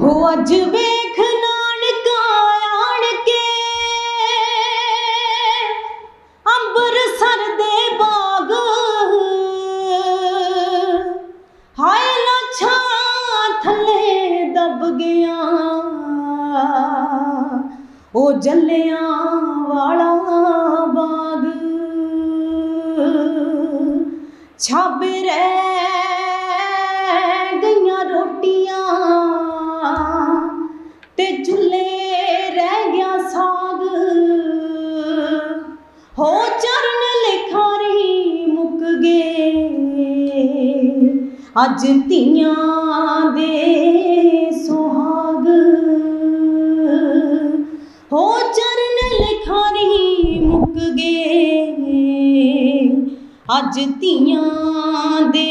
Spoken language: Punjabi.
ਹੋ ਅੱਜ ਵੇਖ ਨਾਨਕਾ ਆਣ ਕੇ ਅੰਬਰਸਰ ਦੇ ਬਾਗ। ਹਾਏ ਲਾਛਾ ਥੱਲੇ ਦਬ ਗਿਆ। ਉਹ ਜੱਲਿਆਂ ਵਾਲਾ ਬਾਗ। ਛਾਬੇ ਰਹਿ ਸਾਗ ਹੋ ਚਰਨ ਲਿਖਾਰੀ ਮੁੱਕ ਗਏ। ਅੱਜ ਧੀਆਂ ਦੇ ਸੁਹਾਗ। ਹੋ ਚਰਨ ਲਿਖਾਰੀ ਮੁੱਕ ਗਏ। ਅੱਜ ਧੀਆਂ ਦੇ